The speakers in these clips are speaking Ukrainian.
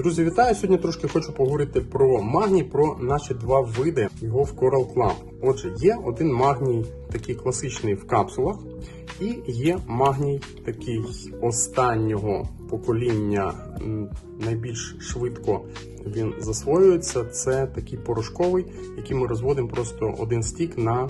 Друзі, вітаю! Сьогодні трошки хочу поговорити про магній, про наші два види його в Coral Club. Отже, є один магній такий класичний в капсулах, і є магній такий останнього покоління, найбільш швидко він засвоюється. Це такий порошковий, який ми розводимо просто один стік на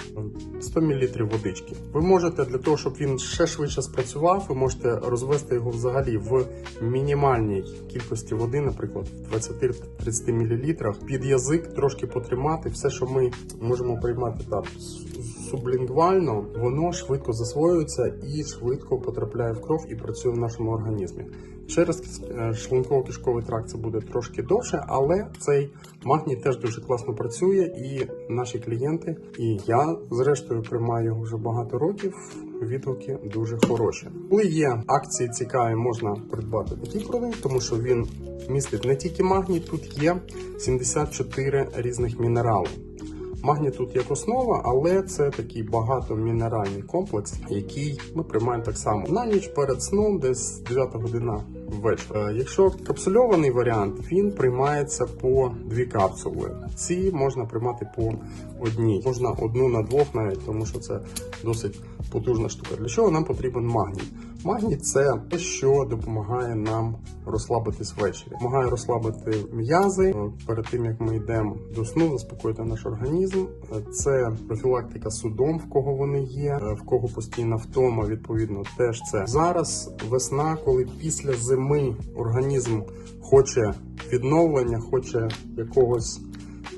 100 мл водички. Ви можете для того, щоб він ще швидше спрацював, ви можете розвести його взагалі в мінімальній кількості води, наприклад, в 20-30 мл, під язик трошки потримати. Все, що ми можемо приймати так с- сублінгвально, воно швидко засвоюється і швидко потрапляє в кров і працює в нашому організмі. Через е, шлунково-кишковий тракт це буде трошки довше, але цей магній теж дуже класно працює, і наші клієнти, і я зрештою приймаю його вже багато років. Відгуки дуже хороші. Коли є акції цікаві, можна придбати такий продукт, тому що він містить не тільки магній, тут є 74 різних мінерали. Магній тут як основа, але це такий багатомінеральний комплекс, який ми приймаємо так само. На ніч перед сном, десь 9 година ввечері. Якщо капсульований варіант, він приймається по дві капсули. Ці можна приймати по одній. Можна одну на двох навіть, тому що це досить потужна штука. Для чого нам потрібен магній? Магній це те, що допомагає нам розслабитись ввечері. Допомагає розслабити м'язи е, перед тим, як ми йдемо до сну, заспокоїти наш організм. Е, Це профілактика судом, в кого вони є, е, в кого постійна втома, відповідно, теж це зараз весна, коли після зими організм хоче відновлення, хоче якогось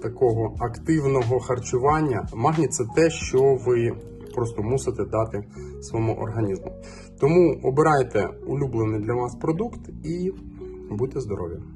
такого активного харчування. Магній це те, що ви просто мусите дати своєму організму. Тому обирайте улюблений для вас продукт і будьте здорові!